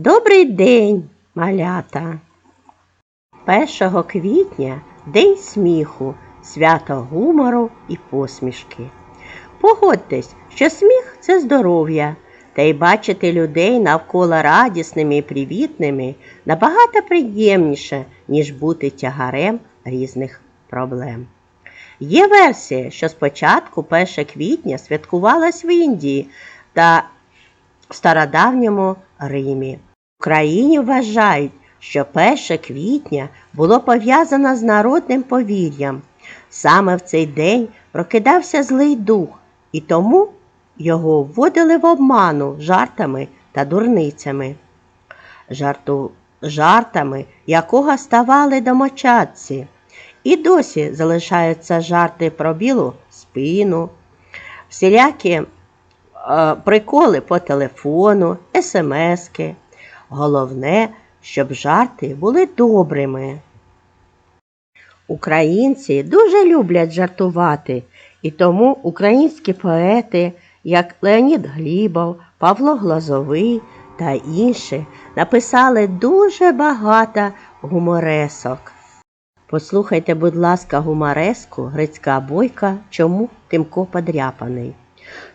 Добрий день, малята. 1 квітня День сміху, свято гумору і посмішки. Погодьтесь, що сміх це здоров'я, та й бачити людей навколо радісними і привітними набагато приємніше, ніж бути тягарем різних проблем. Є версія, що спочатку 1 квітня святкувалась в Індії та в стародавньому Римі. В Україні вважають, що 1 квітня було пов'язано з народним повір'ям. Саме в цей день прокидався злий дух, і тому його вводили в обману жартами та дурницями. Жарту... Жартами якого ставали домочадці. І досі залишаються жарти про білу спину, всілякі е, приколи по телефону, смски. Головне, щоб жарти були добрими. Українці дуже люблять жартувати, і тому українські поети, як Леонід Глібов, Павло Глазовий та інші, написали дуже багато гуморесок. Послухайте, будь ласка, гумореску Грицька бойка, чому Тимко подряпаний.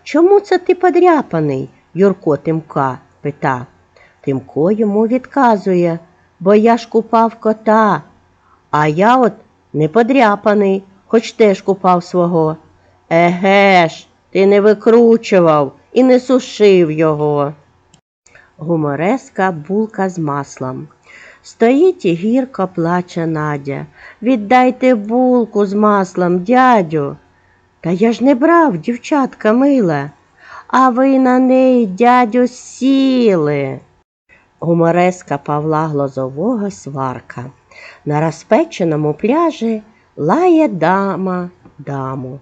Чому це ти подряпаний? Юрко Тимка пита. Тимко йому відказує, бо я ж купав кота, а я от не подряпаний, хоч теж купав свого. Еге ж, ти не викручував і не сушив його. Гумореска булка з маслом. Стоїть і гірко плаче Надя. Віддайте булку з маслом, дядю. Та я ж не брав, дівчатка мила, а ви на неї, дядю, сіли. Гумореска Павла Глозового сварка. На розпеченому пляжі лає дама даму.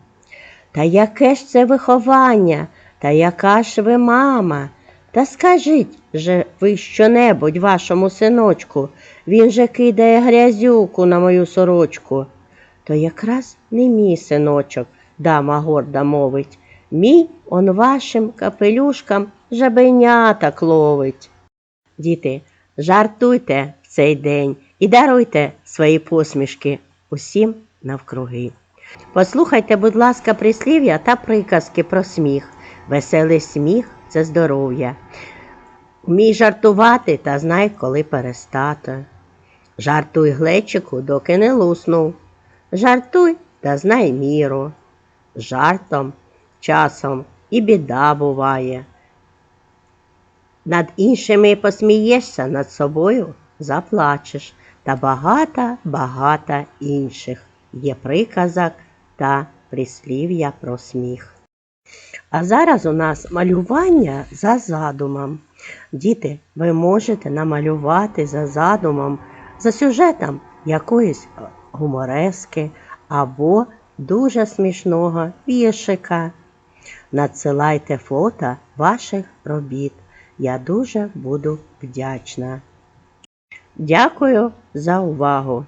Та яке ж це виховання, та яка ж ви мама? Та скажіть же ви щонебудь вашому синочку, він же кидає грязюку на мою сорочку. То якраз не мій синочок, дама горда мовить. Мій он вашим капелюшкам жабенята кловить. Діти, жартуйте в цей день і даруйте свої посмішки усім навкруги. Послухайте, будь ласка, прислів'я та приказки про сміх. Веселий сміх це здоров'я. Вмій жартувати та знай, коли перестати. Жартуй глечику, доки не луснув. Жартуй та знай міру. Жартом, часом і біда буває. Над іншими посмієшся, над собою заплачеш, та багато-багато інших є приказок та прислів'я про сміх. А зараз у нас малювання за задумом. Діти, ви можете намалювати за задумом, за сюжетом якоїсь гуморески або дуже смішного віршика. Надсилайте фото ваших робіт. Я дуже буду вдячна. Дякую за увагу!